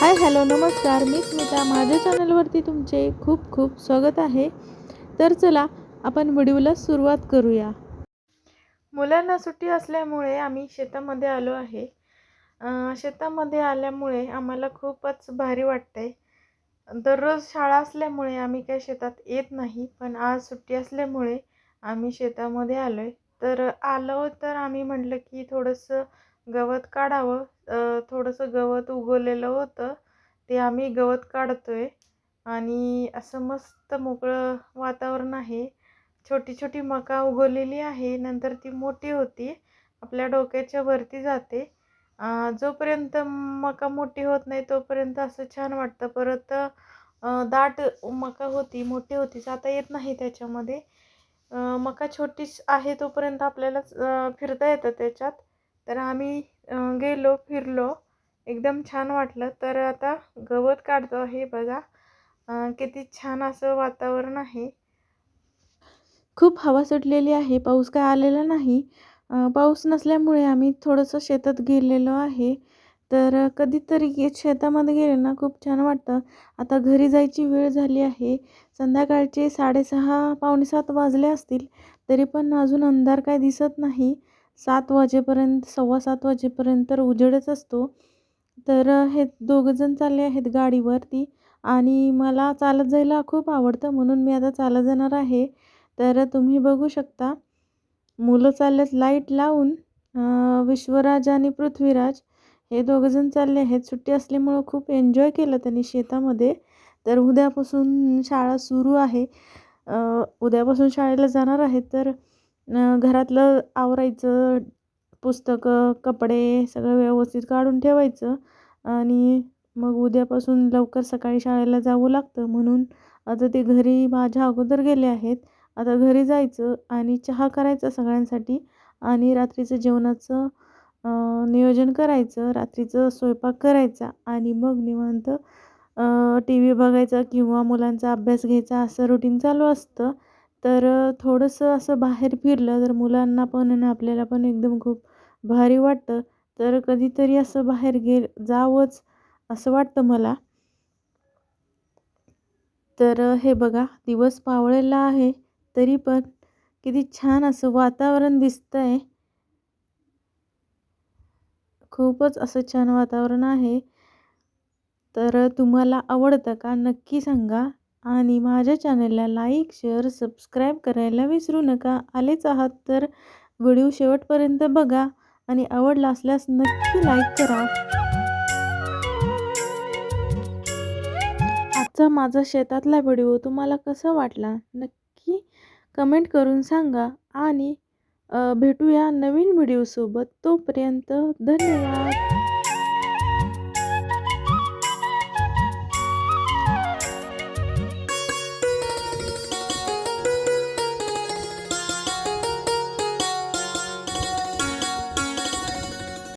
Hi hello नमस्कार. मी स्मिता. माझ्या चॅनलवरती तुमचे खूप खूप स्वागत आहे. तर चला आपण व्हिडिओला सुरुवात करूया. मुलांना सुट्टी असल्यामुळे आम्ही शेतामध्ये आलो आहे. शेतामध्ये आल्यामुळे आम्हाला खूपच भारी वाटते दररोज शाळा असल्यामुळे आम्ही काही शेतात येत नाही पण आज सुट्टी असल्यामुळे आम्ही शेतामध्ये आलो आहे तर आलं तर आम्ही म्हटलं की थोडंसं गवत काढावं. थोडंसं गवत उगवलेलं होतं. ते आम्ही गवत काढतोय. आणि असं मस्त मोकळं वातावरण आहे. छोटी छोटी मका उगवलेली आहे. नंतर ती मोठी होती. आपल्या डोक्याच्या वरती जाते. जोपर्यंत मका मोठी होत नाही तोपर्यंत असं छान वाटतं. परत दाट मका होती मोठी होती. जाता येत नाही त्याच्यामध्ये. मका छोटीच आहे तोपर्यंत आपल्याला फिरता येतं त्याच्यात. तर आम्ही गेलो फिरलो. एकदम छान वाटलं. तर आता गवत काढतो आहे बघा. किती छान असं वातावरण आहे. खूप हवा सुटलेली आहे. पाऊस काय आलेला नाही. पाऊस नसल्यामुळे आम्ही थोडंसं शेतात गेलेलो आहे. तर कधीतरी गे- शेतामध्ये गेले ना खूप छान वाटतं. आता घरी जायची वेळ झाली आहे. संध्याकाळचे साडेसहा पावणे सात वाजले असतील तरी पण अजून अंधार काय दिसत नाही. सात वाजेपर्यंत सव्वा सात वाजेपर्यंत तर उजेडच असतो. तर हे दोघंजण चालले आहेत गाडीवरती आणि मला चालत जायला खूप आवडतं म्हणून मी आता चालत जाणार आहे. तर तुम्ही बघू शकता. मुलं चाललेत लाइट लावून विश्वराज आणि पृथ्वीराज. हे दोघंजण चालले. आहेत सुट्टी असल्यामुळं खूप एन्जॉय केलं त्यांनी शेतामध्ये. तर उद्यापासून शाळा सुरू आहे. उद्यापासून शाळेला जाणार आहेत तर घरातलं आवरायचं पुस्तकं कपडे सगळं व्यवस्थित काढून ठेवायचं आणि मग उद्यापासून लवकर सकाळी शाळेला जावं लागतं. म्हणून आता ते घरी माझ्या अगोदर गेले आहेत. आता घरी जायचं आणि चहा करायचा सगळ्यांसाठी आणि रात्रीचं जेवणाचं नियोजन करायचं रात्रीचं स्वयंपाक करायचा आणि मग निवांत टी व्ही बघायचा किंवा मुलांचा अभ्यास घ्यायचा असं रुटीन चालू असतं. तर थोडंसं असं बाहेर फिरलं तर मुलांना पण आणि आपल्याला पण एकदम खूप भारी वाटतं. तर कधीतरी असं बाहेर गे जावंच असं वाटतं मला. तर हे बघा दिवस पावळेला आहे तरी पण किती छान असं वातावरण दिसतं आहे खूपच असं छान वातावरण आहे. तर तुम्हाला आवडतं का नक्की सांगा आणि माझ्या चॅनलला लाईक शेअर सबस्क्राईब करायला विसरू नका. आलेच आहात तर व्हिडिओ शेवटपर्यंत बघा आणि आवडला असल्यास नक्की लाईक करा. आजचा माझा शेतातला व्हिडिओ तुम्हाला कसा वाटला नक्की कमेंट करून सांगा आणि भेटूया नवीन व्हिडिओसोबत. तोपर्यंत धन्यवाद.